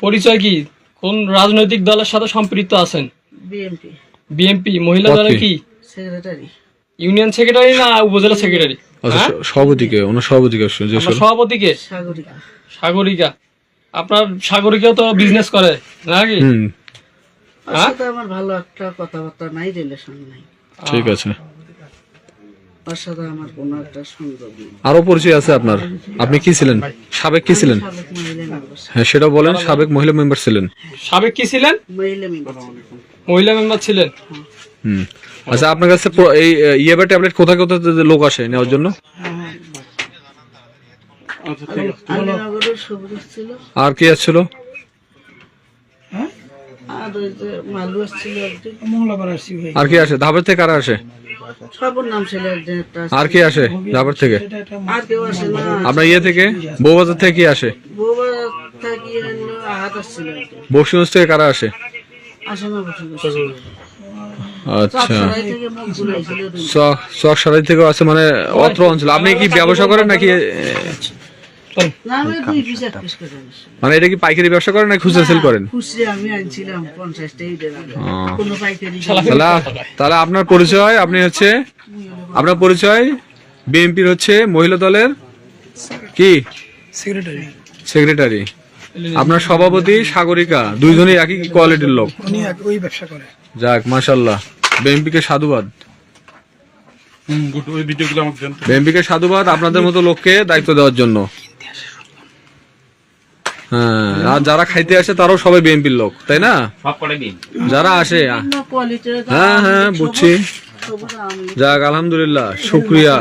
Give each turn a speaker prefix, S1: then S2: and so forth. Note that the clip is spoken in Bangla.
S1: পরিচয় কি? কোন রাজনৈতিক দলের সাথে সম্পৃক্ত আছেন?
S2: BMP
S1: BNP. মহিলা দলের
S3: কি?
S2: সেক্রেটারি
S1: ইউনিয়ন সেক্রেটারি না উপজেলা সেক্রেটারি?
S3: আচ্ছা স- সভাপতিকে ওনার সভাপতিকে
S1: সভাপতিকে?
S2: সাগরিকা।
S1: সাগরিকা। আপনার সাগরিকা তো বিজনেস করে নাকি? হ্যাঁ?
S2: আমার ভালো একটা কথাবার্তা নাই রিলেশন নাই।
S3: ঠিক আছে।
S2: ওর সাথে আমার কোনো একটা সংযোগ নেই।
S3: আরও পরিচয় আছে আপনার? আপনি কি ছিলেন? সাবেক কি ছিলেন?
S2: সাবেক মহিলা মেম্বার
S3: হ্যাঁ সেটা বলেন সাবেক মহিলা মেম্বার ছিলেন।
S1: সাবেক কি ছিলেন?
S2: মহিলা মেম্বার
S1: মহিলা মেম্বার ছিলেন?
S3: হুম। আচ্ছা আপনার কাছে এই ইয়েবা ট্যাবলেট কোথায় কোথায় লোক আসে নেওয়ার জন্য?
S2: সবুজ ছিল।
S3: আর কি আসছিল?
S2: আর ওই যে মালু আসছিল একদিন
S3: আর কি আসে? ধাবের থেকে কারা আসে?
S2: নাম ছিল
S3: আর কি আসে ধাবের থেকে?
S2: আর কেউ আসে না।
S3: আপনার ইয়ে থেকে? বউবাজার থেকে কি আসে?
S2: বউবা থাকি আহাত আসছিল
S3: বক্সিগঞ্জ থেকে কারা আসে?
S2: আসে না
S3: আচ্ছা। চক সারাই থেকে আছে মানে অত্র অঞ্চল। আপনি কি ব্যবসা করেন নাকি মানে এটা কি পাইকারি ব্যবসা করেন নাকি খুচরা সেল করেন
S2: খুচরে আমি আনছিলাম পঞ্চাশটা ঈদের আগে
S3: ও।
S2: কোনো পাইকারি
S3: তাহলে তাহলে আপনার পরিচয় আপনি হচ্ছে আপনার পরিচয় বিএনপির হচ্ছে মহিলা দলের কি?
S4: সেক্রেটারি
S3: সেক্রেটারি আপনার সভাপতি সাগরিকা দুইজনই একই কোয়ালিটির লোক।
S4: ওই ব্যবসা করে।
S3: যাক মাশাল্লাহ বিএনপিকে সাধুবাদ।
S5: হুম গুড ওই ভিডিওগুলো আমাকে দেন
S3: বিএনপিকে সাধুবাদ আপনাদের মতো লোককে দায়িত্ব দেওয়ার জন্য। হ্যাঁ আর যারা খাইতে আসে তারাও সবাই বিএনপির লোক তাই না? যারা আসে হ্যাঁ হ্যাঁ বুঝছি। যাক আলহামদুলিল্লাহ শুক্রিয়া।